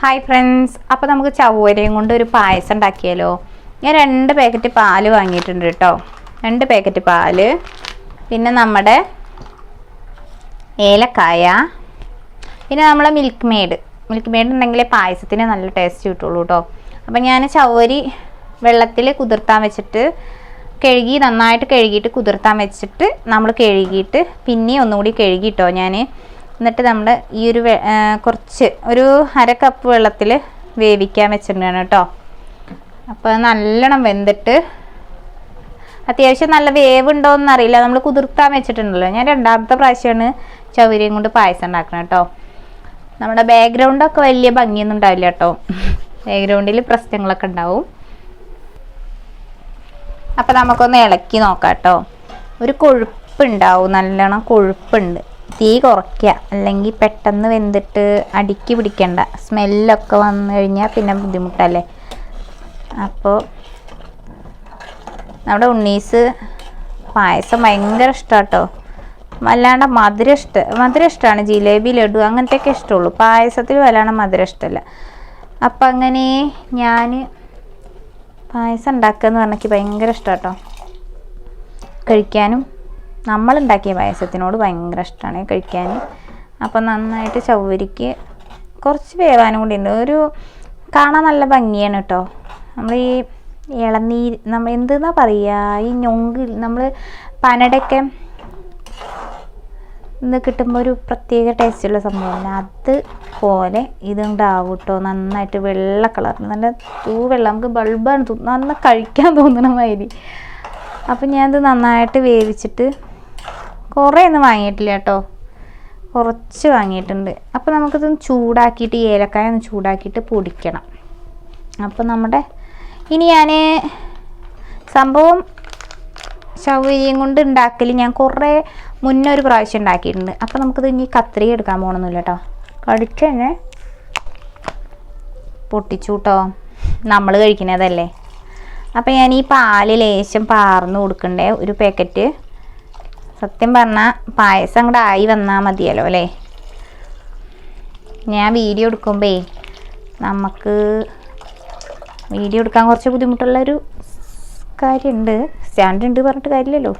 Hi friends അപ്പോൾ നമുക്ക് ചവ്വരയും കൊണ്ട് ഒരു പായസം ഉണ്ടാക്കിയാലോ? ഞാൻ രണ്ട് പാക്കറ്റ് പാൽ വാങ്ങിയിട്ടുണ്ട് കേട്ടോ. രണ്ട് പാക്കറ്റ് പാൽ പിന്നെ നമ്മുടെ ഏലക്കായ. പിന്നെ നമ്മളെ മിൽക്ക് മെയ്ഡ് മിൽക്ക് മെയ്ഡ് ഉണ്ടെങ്കിലേ പായസത്തിന് നല്ല ടേസ്റ്റ് കിട്ടുള്ളൂ കേട്ടോ. അപ്പം ഞാൻ ചവ്വരി വെള്ളത്തിൽ കുതിർത്താൻ വെച്ചിട്ട് കഴുകി നന്നായിട്ട് കഴുകിയിട്ട് കുതിർത്താൻ വെച്ചിട്ട് നമ്മൾ കഴുകിയിട്ട് പിന്നെ ഒന്നുകൂടി കഴുകിയിട്ടോ ഞാൻ എന്നിട്ട് നമ്മൾ ഈ ഒരു കുറച്ച് ഒരു അര കപ്പ് വെള്ളത്തിൽ വേവിക്കാൻ വെച്ചിട്ടുണ്ടാണ് കേട്ടോ. അപ്പോൾ നല്ലോണം വെന്തിട്ട് അത്യാവശ്യം നല്ല വേവ് ഉണ്ടോ അറിയില്ല. നമ്മൾ കുതിർത്താൻ വെച്ചിട്ടുണ്ടല്ലോ. ഞാൻ രണ്ടാമത്തെ പ്രാവശ്യമാണ് ചവരിയും കൊണ്ട് പായസം ഉണ്ടാക്കണം കേട്ടോ. നമ്മുടെ ബാക്ക്ഗ്രൗണ്ടൊക്കെ വലിയ ഭംഗിയൊന്നും ഉണ്ടാവില്ല കേട്ടോ. ബാക്ക്ഗ്രൗണ്ടിൽ പ്രശ്നങ്ങളൊക്കെ ഉണ്ടാവും. അപ്പം നമുക്കൊന്ന് ഇളക്കി നോക്കാം കേട്ടോ. ഒരു കൊഴുപ്പുണ്ടാവും നല്ലോണം കൊഴുപ്പുണ്ട്. തീ കുറയ്ക്കുക. അല്ലെങ്കിൽ പെട്ടെന്ന് വെന്തിട്ട് അടുക്കി പിടിക്കണ്ട. സ്മെല്ലൊക്കെ വന്നു കഴിഞ്ഞാൽ പിന്നെ ബുദ്ധിമുട്ടല്ലേ? അപ്പോൾ നമ്മുടെ ഉണ്ണീസ് പായസം ഭയങ്കര ഇഷ്ടമാണ് കേട്ടോ വല്ലാണ്ട് മധുര ഇഷ്ട മധുരം ഇഷ്ടമാണ് ജിലേബി ലഡു അങ്ങനത്തെയൊക്കെ ഇഷ്ടമുള്ളൂ. പായസത്തിൽ വല്ലാണ്ട് മധുര ഇഷ്ടമല്ല. അപ്പം അങ്ങനെ ഞാൻ പായസം ഉണ്ടാക്കുക എന്ന് പറഞ്ഞാൽ ഭയങ്കര ഇഷ്ടമാണ് കേട്ടോ കഴിക്കാനും നമ്മളുണ്ടാക്കിയ പായസത്തിനോട് ഭയങ്കര ഇഷ്ടമാണ് കഴിക്കാൻ. അപ്പം നന്നായിട്ട് ചവ്വരിക്ക് കുറച്ച് വേവാനും കൂടി ഉണ്ട്. ഒരു കാണാൻ നല്ല ഭംഗിയാണ് കേട്ടോ നമ്മൾ ഈ ഇളനീര് നമ്മൾ എന്തെന്നാ പറയുക ഈ ഞൊങ്ക് നമ്മൾ പനടൊക്കെ ഇന്ന് കിട്ടുമ്പോൾ ഒരു പ്രത്യേക ടേസ്റ്റുള്ള സംഭവമല്ല അതുപോലെ ഇതുണ്ടാവും കേട്ടോ നന്നായിട്ട് വെള്ള കളർ നല്ല തൂ വെള്ളം നമുക്ക് ബൾബാണ് തോന്നുന്നത് നന്ന കഴിക്കാൻ തോന്നണ മാതിരി. അപ്പം ഞാനത് നന്നായിട്ട് വേവിച്ചിട്ട് കുറേ ഒന്നും വാങ്ങിയിട്ടില്ല കേട്ടോ. കുറച്ച് വാങ്ങിയിട്ടുണ്ട്. അപ്പോൾ നമുക്കിതൊന്ന് ചൂടാക്കിയിട്ട് ഏലക്കായ ഒന്ന് ചൂടാക്കിയിട്ട് പൊടിക്കണം. അപ്പോൾ നമ്മുടെ ഇനി ഞാൻ സംഭവം ചവരിയും കൊണ്ട് ഉണ്ടാക്കൽ ഞാൻ കുറേ മുന്നേ ഒരു പ്രാവശ്യം ഉണ്ടാക്കിയിട്ടുണ്ട്. അപ്പോൾ നമുക്കിത് ഇനി കത്രിക എടുക്കാൻ പോകണമെന്നില്ല കേട്ടോ. കടിച്ച് തന്നെ പൊട്ടിച്ചു കേട്ടോ. നമ്മൾ കഴിക്കുന്നതല്ലേ അപ്പോൾ ഞാൻ ഈ പാൽ ലേശം പാർന്ന് കൊടുക്കണ്ടേ. ഒരു പാക്കറ്റ് സത്യം പറഞ്ഞാൽ പായസം കൂടെ ആയി വന്നാൽ മതിയല്ലോ അല്ലേ? ഞാൻ വീഡിയോ എടുക്കുമ്പേ നമുക്ക് വീഡിയോ എടുക്കാൻ കുറച്ച് ബുദ്ധിമുട്ടുള്ളൊരു കാര്യമുണ്ട് സ്റ്റാൻഡ് ഉണ്ട് പറഞ്ഞിട്ട് കാര്യമില്ലല്ലോ.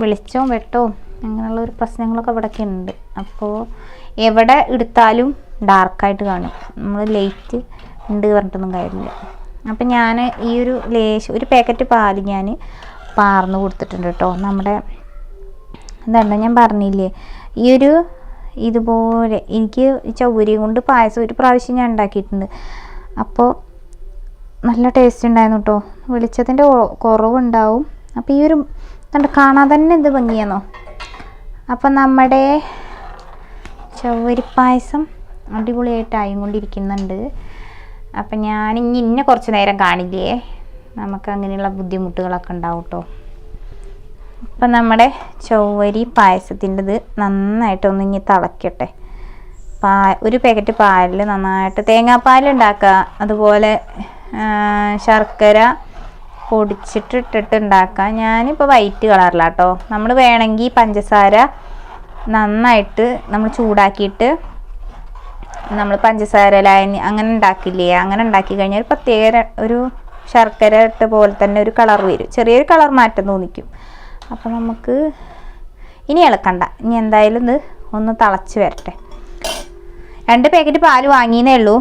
വെളിച്ചവും വെട്ടോ അങ്ങനെയുള്ള ഒരു പ്രശ്നങ്ങളൊക്കെ ഇവിടെയൊക്കെ ഉണ്ട്. അപ്പോൾ എവിടെ എടുത്താലും ഡാർക്കായിട്ട് കാണും. നമ്മൾ ലൈറ്റ് ഉണ്ട് പറഞ്ഞിട്ടൊന്നും കാര്യമില്ല. അപ്പം ഞാൻ ഈ ഒരു ലേശം ഒരു പാക്കറ്റ് പാൽ ഞാൻ പാർന്ന് കൊടുത്തിട്ടുണ്ട് കേട്ടോ. നമ്മുടെ എന്താണ് ഞാൻ പറഞ്ഞില്ലേ ഈ ഒരു ഇതുപോലെ എനിക്ക് ചൗരിയും കൊണ്ട് പായസം ഒരു പ്രാവശ്യം ഞാൻ ഉണ്ടാക്കിയിട്ടുണ്ട്. അപ്പോൾ നല്ല ടേസ്റ്റ് ഉണ്ടായിരുന്നു കേട്ടോ. വെളിച്ചത്തിന്റെ കുറവുണ്ടാവും. അപ്പോൾ ഈ ഒരു കാണാൻ തന്നെ എന്ത് ഭംഗിയാണോ അപ്പം നമ്മുടെ ചവരിപ്പായസം അടിപൊളിയായിട്ട് ആയിക്കൊണ്ടിരിക്കുന്നുണ്ട്. അപ്പം ഞാൻ ഇനി ഇന്നെ കുറച്ച് നേരം കാണില്ലേ? നമുക്ക് അങ്ങനെയുള്ള ബുദ്ധിമുട്ടുകളൊക്കെ ഉണ്ടാവും കേട്ടോ അപ്പം നമ്മുടെ ചൊവ്വരി പായസത്തിന്റെത് നന്നായിട്ടൊന്ന് ഇനി തിളക്കട്ടെ. പാ ഒരു പാക്കറ്റ് പാലിൽ നന്നായിട്ട് തേങ്ങാപ്പാൽ ഉണ്ടാക്കുക. അതുപോലെ ശർക്കര പൊടിച്ചിട്ട് ഞാനിപ്പോൾ വൈറ്റ് കളറിലാട്ടോ. നമ്മൾ വേണമെങ്കിൽ പഞ്ചസാര നന്നായിട്ട് നമ്മൾ ചൂടാക്കിയിട്ട് നമ്മൾ പഞ്ചസാര ലായനി അങ്ങനെ ഉണ്ടാക്കില്ലേ? അങ്ങനെ ഉണ്ടാക്കി കഴിഞ്ഞാൽ പ്രത്യേക ഒരു ശർക്കര ഇട്ട പോലെ തന്നെ ഒരു കളർ വരും. ചെറിയൊരു കളർ മാറ്റം തോന്നിക്കും. അപ്പോൾ നമുക്ക് ഇനി ഇളക്കണ്ട. ഇനി എന്തായാലും ഇത് ഒന്ന് തിളച്ച് വരട്ടെ. രണ്ട് പാക്കറ്റ് പാൽ വാങ്ങിയേ ഉള്ളൂ.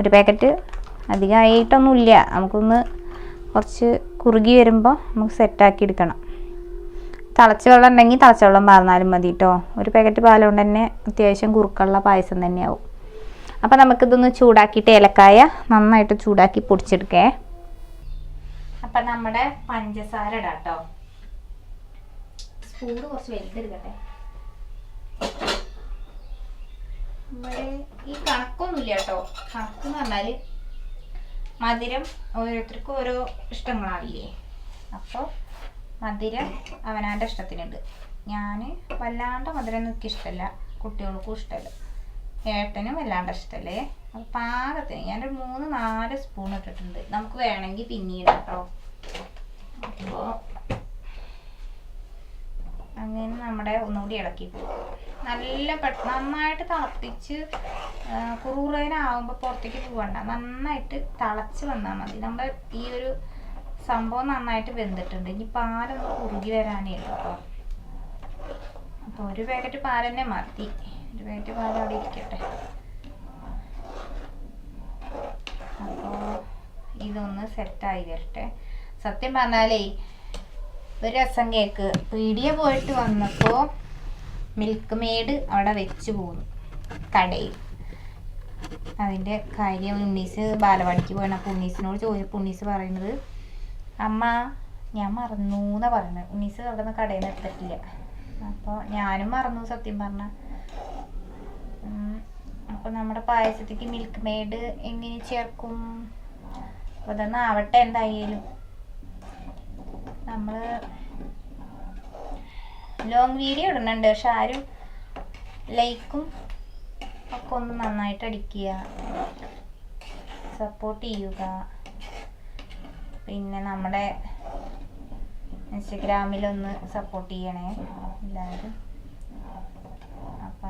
ഒരു പാക്കറ്റ് അധികമായിട്ടൊന്നുമില്ല. നമുക്കൊന്ന് കുറച്ച് കുറുകി വരുമ്പോൾ നമുക്ക് സെറ്റാക്കി എടുക്കണം. തിളച്ച വെള്ളം ഉണ്ടെങ്കിൽ തിളച്ച വെള്ളം പാർന്നാലും മതി കേട്ടോ ഒരു പാക്കറ്റ് പാലുകൊണ്ട് കൊണ്ട് തന്നെ അത്യാവശ്യം കുറുക്കുള്ള പായസം തന്നെയാവും. അപ്പം നമുക്കിതൊന്ന് ചൂടാക്കിയിട്ട് ഏലക്കായ നന്നായിട്ട് ചൂടാക്കി പൊടിച്ചെടുക്കേ. അപ്പം നമ്മുടെ പഞ്ചസാര ഇടാട്ടോ. കേട്ടോ സ്പൂണ് കുറച്ച് വലുതെടുക്കട്ടെ. നമ്മുടെ ഈ കണക്കൊന്നുമില്ല കേട്ടോ കണക്ക് എന്ന് പറഞ്ഞാൽ മധുരം ഓരോരുത്തർക്കും ഓരോ ഇഷ്ടങ്ങളാവില്ലേ അപ്പോൾ മധുരം അവനാന്റെ ഇഷ്ടത്തിനുണ്ട്. ഞാൻ വല്ലാണ്ട് മധുരം എനിക്ക് ഇഷ്ടമല്ല കുട്ടികൾക്കും ഇഷ്ടമല്ല ഏട്ടനും വല്ലാണ്ട് ഇഷ്ടമല്ലേ അപ്പോൾ പാകത്തിന് ഞാനൊരു മൂന്ന് നാല് സ്പൂൺ ഇട്ടിട്ടുണ്ട്. നമുക്ക് വേണമെങ്കിൽ പിന്നീട് കേട്ടോ. അപ്പോൾ അങ്ങനെ നമ്മുടെ ഒന്നുകൂടി ഇളക്കി. നല്ല പെട്ട നന്നായിട്ട് തിളപ്പിച്ച് കുറുകുറേനാവുമ്പോൾ പുറത്തേക്ക് പോകണ്ട നന്നായിട്ട് തിളച്ച് വന്നാൽ മതി. നമ്മുടെ ഈ ഒരു സംഭവം നന്നായിട്ട് വെന്തിട്ടുണ്ട്. ഇനി പാലൊന്ന് കുറുകി വരാനേ ഉള്ളൂ കേട്ടോ. അപ്പോൾ ഒരു പാക്കറ്റ് പാൽ തന്നെ മതി. പാക്കറ്റ് പാൽ അവിടെ ഇരിക്കട്ടെ. അപ്പോൾ ഇതൊന്ന് സെറ്റായി വരട്ടെ സത്യം പറഞ്ഞാലേ ഒരു രസം കേക്ക് പീടിയ പോയിട്ട് വന്നപ്പോൾ മിൽക്ക് മെയ്ഡ് അവിടെ വെച്ച് പോന്നു കടയിൽ. അതിന്റെ കാര്യം ഉണ്ണീസ് ബാലവാടിക്ക് പോയപ്പോൾ ഉണ്ണീസിനോട് ചോദിച്ചപ്പോൾ ഉണ്ണീസ് പറയുന്നത് അമ്മ ഞാൻ മറന്നു എന്നാ പറയുന്നത്. ഉണ്ണീസ് അവിടെ നിന്ന് കടയിൽ നിന്ന് എടുത്തിട്ടില്ല. അപ്പോൾ ഞാനും മറന്നു സത്യം പറഞ്ഞ. അപ്പോൾ നമ്മുടെ പായസത്തേക്ക് മിൽക്ക് മെയ്ഡ് എങ്ങനെ ചേർക്കും? അപ്പോൾ അതൊന്നും ആവട്ടെ എന്തായാലും. നമ്മൾ ലോങ് വീഡിയോ ഇടുന്നുണ്ട്. പക്ഷെ ആരും ലൈക്കും ഒക്കെ ഒന്ന് നന്നായിട്ട് അടിക്കുക. സപ്പോർട്ട് ചെയ്യുക. പിന്നെ നമ്മുടെ ഇൻസ്റ്റഗ്രാമിലൊന്ന് സപ്പോർട്ട് ചെയ്യണേ. എല്ലാവരും.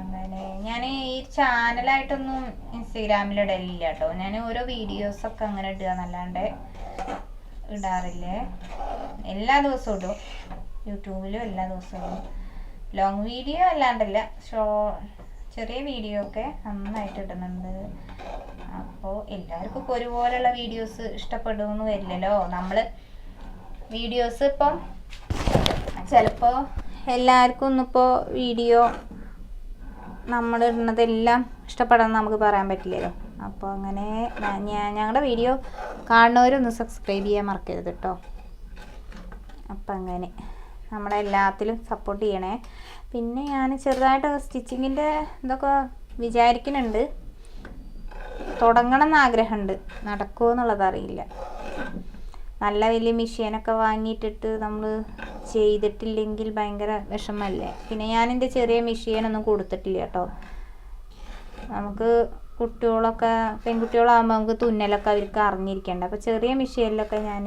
അങ്ങനെ ഞാൻ ഈ ചാനലായിട്ടൊന്നും ഇൻസ്റ്റഗ്രാമിൽ ഇടലില്ല കേട്ടോ ഞാൻ ഓരോ വീഡിയോസ് ഒക്കെ അങ്ങനെ ഇടുക എന്നല്ലാണ്ട് ഇടാറില്ലേ. എല്ലാ ദിവസവും ഇടും. യൂട്യൂബിലും എല്ലാ ദിവസവും ഇടും. ലോങ് വീഡിയോ അല്ലാണ്ടല്ല. ഷോ ചെറിയ വീഡിയോ ഒക്കെ നന്നായിട്ട് ഇടുന്നുണ്ട്. അപ്പോൾ എല്ലാവർക്കും ഇപ്പോൾ ഒരുപോലെയുള്ള വീഡിയോസ് ഇഷ്ടപ്പെടുമെന്ന് വരില്ലല്ലോ. നമ്മൾ വീഡിയോസ് ഇപ്പം ചിലപ്പോൾ എല്ലാവർക്കും ഒന്നും ഇപ്പോൾ വീഡിയോ നമ്മൾ ഇടുന്നതെല്ലാം ഇഷ്ടപ്പെടാമെന്ന് നമുക്ക് പറയാൻ പറ്റില്ലല്ലോ. അപ്പോൾ അങ്ങനെ ഞാൻ ഞങ്ങളുടെ വീഡിയോ കാണുന്നവരൊന്ന് സബ്സ്ക്രൈബ് ചെയ്യാൻ മറക്കരുത് കേട്ടോ അപ്പം അങ്ങനെ നമ്മളെ എല്ലാത്തിലും സപ്പോർട്ട് ചെയ്യണേ. പിന്നെ ഞാൻ ചെറുതായിട്ട് സ്റ്റിച്ചിങ്ങിന്റെ ഇതൊക്കെ വിചാരിക്കുന്നുണ്ട്. തുടങ്ങണം എന്ന് ആഗ്രഹമുണ്ട്. നടക്കുമോ എന്നുള്ളത് അറിയില്ല. നല്ല വലിയ മെഷീനൊക്കെ വാങ്ങിയിട്ടിട്ട് നമ്മൾ ചെയ്തിട്ടില്ലെങ്കിൽ ഭയങ്കര വിഷമല്ലേ? പിന്നെ ഞാൻ എന്റെ ചെറിയ മെഷീനൊന്നും കൊടുത്തിട്ടില്ല കേട്ടോ. നമുക്ക് കുട്ടികളൊക്കെ പെൺകുട്ടികളാകുമ്പോൾ നമുക്ക് തുന്നലൊക്കെ അവർക്ക് അറിഞ്ഞിരിക്കേണ്ട? അപ്പോൾ ചെറിയ മെഷീനിലൊക്കെ ഞാൻ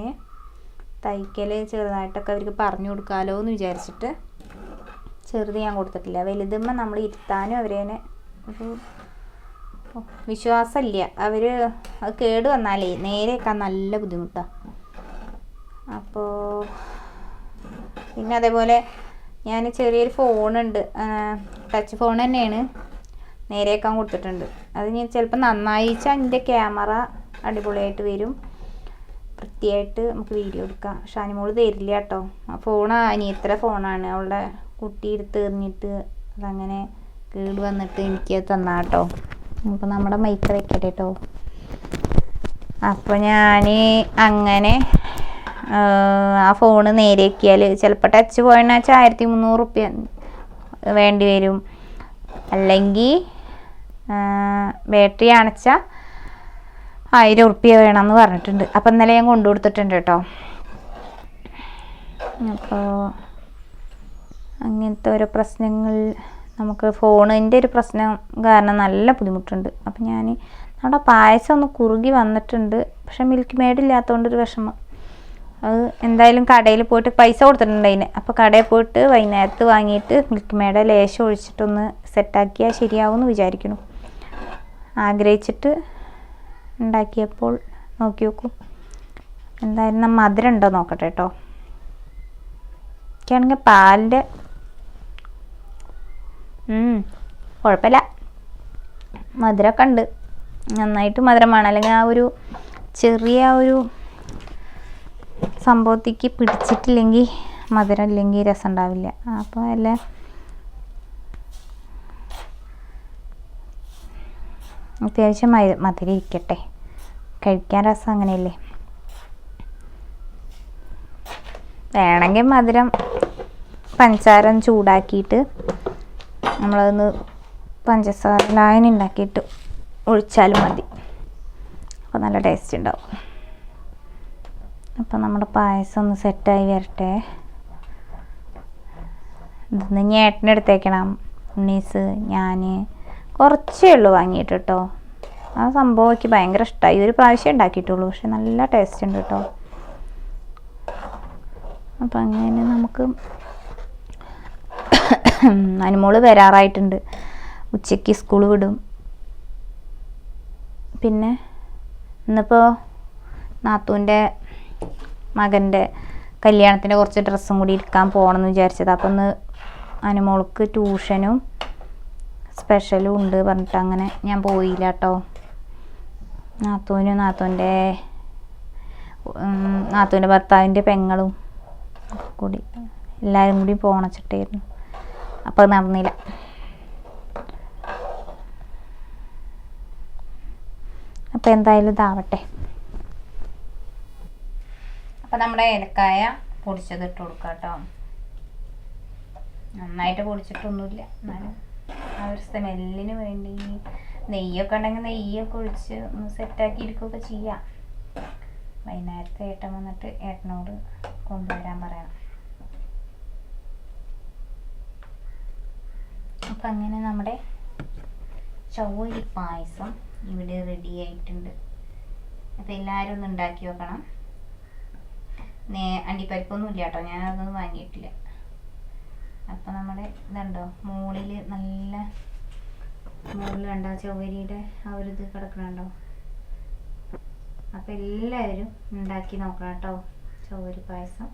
തയ്ക്കൽ ചെറുതായിട്ടൊക്കെ അവർക്ക് പറഞ്ഞു കൊടുക്കാമല്ലോ എന്ന് വിചാരിച്ചിട്ട് ചെറുത് ഞാൻ കൊടുത്തിട്ടില്ല. വലുതുമ്പോൾ നമ്മൾ ഇരുത്താനും അവരേനെ ഒരു വിശ്വാസമില്ല. അവർ അത് കേട് വന്നാലേ നേരെയൊക്കെ നല്ല ബുദ്ധിമുട്ടാണ് അപ്പോൾ പിന്നെ അതേപോലെ ഞാൻ ചെറിയൊരു ഫോണുണ്ട്. ടച്ച് ഫോൺ തന്നെയാണ്. നേരെയാക്കാൻ കൊടുത്തിട്ടുണ്ട്. അത് ഞാൻ ചിലപ്പോൾ നന്നായിച്ചാൽ അതിന്റെ ക്യാമറ അടിപൊളിയായിട്ട് വരും. വൃത്തിയായിട്ട് നമുക്ക് വീഡിയോ എടുക്കാം. പക്ഷെ ഷാനിമോൾ തരില്ല കേട്ടോ. ആ ഫോൺ അനിയത്ര ഫോണാണ്. അവളുടെ കുട്ടി എടുത്ത് എറിഞ്ഞിട്ട് അതങ്ങനെ കേട് വന്നിട്ട് എനിക്ക് തന്നാ കേട്ടോ. അപ്പോൾ നമ്മുടെ മൈക്ക് വെക്കട്ടെ കേട്ടോ. അപ്പോൾ ഞാൻ അങ്ങനെ ആ ഫോണ് നേരെയാക്കിയാൽ ചിലപ്പോൾ ടച്ച് പോയെന്ന് വെച്ചാൽ ആയിരത്തി മുന്നൂറ് റുപ്യ വേണ്ടി വരും. അല്ലെങ്കിൽ ബാറ്ററി അണച്ചാൽ ആയിരം ഉറുപ്പ്യ വേണമെന്ന് പറഞ്ഞിട്ടുണ്ട്. അപ്പം ഇന്നലെ ഞാൻ കൊണ്ടു കൊടുത്തിട്ടുണ്ട് കേട്ടോ. അപ്പോൾ അങ്ങനത്തെ ഓരോ പ്രശ്നങ്ങൾ നമുക്ക് ഫോണിന്റെ ഒരു പ്രശ്നം കാരണം നല്ല ബുദ്ധിമുട്ടുണ്ട്. അപ്പം ഞാൻ നമ്മുടെ പായസം ഒന്ന് കുറുകി വന്നിട്ടുണ്ട്. പക്ഷെ മിൽക്ക് മെയ്ഡ് ഇല്ലാത്തതുകൊണ്ട് വിഷമം. അത് എന്തായാലും കടയിൽ പോയിട്ട് പൈസ കൊടുത്തിട്ടുണ്ട് അതിന്. അപ്പോൾ കടയിൽ പോയിട്ട് വൈകുന്നേരത്ത് വാങ്ങിയിട്ട് മിൽക്ക് മെയ്ഡ് ലേശം ഒഴിച്ചിട്ടൊന്ന് സെറ്റാക്കിയാൽ ശരിയാവുമെന്ന് വിചാരിക്കുന്നു. ആഗ്രഹിച്ചിട്ട് ഉണ്ടാക്കിയപ്പോൾ നോക്കി നോക്കൂ. എന്തായാലും മധുരം ഉണ്ടോ നോക്കട്ടെ കേട്ടോ. എനിക്കാണെങ്കിൽ പാലിന്റെ കുഴപ്പമില്ല. മധുരമൊക്കെ ഉണ്ട്. നന്നായിട്ട് മധുരമാണ്. അല്ലെങ്കിൽ ആ ഒരു ചെറിയ ഒരു സംഭവത്തേക്ക് പിടിച്ചിട്ടില്ലെങ്കിൽ മധുരം ഇല്ലെങ്കിൽ രസം ഉണ്ടാവില്ല അപ്പോൾ അല്ല അത്യാവശ്യം മധുരം ഇരിക്കട്ടെ. കഴിക്കാൻ രസം അങ്ങനെയല്ലേ? വേണമെങ്കിൽ മധുരം പഞ്ചസാരം ചൂടാക്കിയിട്ട് നമ്മളതൊന്ന് പഞ്ചസാര ലായനി ഉണ്ടാക്കിയിട്ട് ഒഴിച്ചാലും മതി. അപ്പോൾ നല്ല ടേസ്റ്റ് ഉണ്ടാവും. അപ്പോൾ നമ്മുടെ പായസം ഒന്ന് സെറ്റായി വരട്ടെ. ഇതൊന്ന് ഞേട്ടനെടുത്തേക്കണം ഉണ്ണീസ് ഞാൻ കുറച്ചേ ഉള്ളൂ വാങ്ങിയിട്ട് കേട്ടോ ആ സംഭവം എനിക്ക് ഭയങ്കര ഇഷ്ടമായി ഒരു പ്രാവശ്യം ഉണ്ടാക്കിയിട്ടുള്ളൂ പക്ഷെ നല്ല ടേസ്റ്റ് ഉണ്ട് കേട്ടോ അപ്പം അങ്ങനെ നമുക്ക് അനുമോൾ വരാറായിട്ടുണ്ട്. ഉച്ചയ്ക്ക് സ്കൂൾ വിടും. പിന്നെ ഇന്നിപ്പോൾ നാത്തൂന്റെ മകന്റെ കല്യാണത്തിന്റെ കുറച്ച് ഡ്രസ്സും കൂടി എടുക്കാൻ പോകണമെന്ന് വിചാരിച്ചത്. അപ്പം ഒന്ന് അനുമോൾക്ക് ട്യൂഷനും സ്പെഷ്യലും ഉണ്ട് പറഞ്ഞിട്ട് അങ്ങനെ ഞാൻ പോയില്ല കേട്ടോ നാത്തൂനും നാത്തൂന്റെ നാത്തൂന്റെ ഭർത്താവിന്റെ പെങ്ങളും കൂടി എല്ലാവരും കൂടി പോണച്ചിട്ടായിരുന്നു അപ്പോൾ അത് നടന്നില്ല. അപ്പോൾ എന്തായാലും ഇതാവട്ടെ. അപ്പോൾ നമ്മുടെ ഏലക്കായ പൊടിച്ചത് ഇട്ട് കൊടുക്കാം കേട്ടോ നന്നായിട്ട് പൊടിച്ചിട്ടൊന്നുമില്ല. എന്നാലും ആ ഒരു സ്മെല്ലിന് വേണ്ടി നെയ്യൊക്കെ ഉണ്ടെങ്കിൽ നെയ്യൊക്കെ ഒഴിച്ച് ഒന്ന് സെറ്റാക്കി ഇരിക്കുകയൊക്കെ ചെയ്യാം. വൈകുന്നേരത്തെ ഏട്ടൻ വന്നിട്ട് ഏട്ടനോട് കൊണ്ടുവരാൻ പറയണം. അപ്പം അങ്ങനെ നമ്മുടെ ചവ്വരി പായസം ഇവിടെ റെഡി ആയിട്ടുണ്ട്. അപ്പം എല്ലാവരും ഒന്ന് ഉണ്ടാക്കി നോക്കണം നേ അണ്ടിപ്പരിപ്പൊന്നും ഇല്ല കേട്ടോ ഞാൻ അതൊന്നും വാങ്ങിയിട്ടില്ല. അപ്പൊ നമ്മുടെ ഇതുണ്ടോ മുകളിൽ നല്ല മുകളിൽ കണ്ടോ ചൗവരിയുടെ ആ ഒരു ഇത് കിടക്കണുണ്ടോ? അപ്പൊ എല്ലാവരും ഉണ്ടാക്കി നോക്കണം കേട്ടോ ചൗവരി പായസം.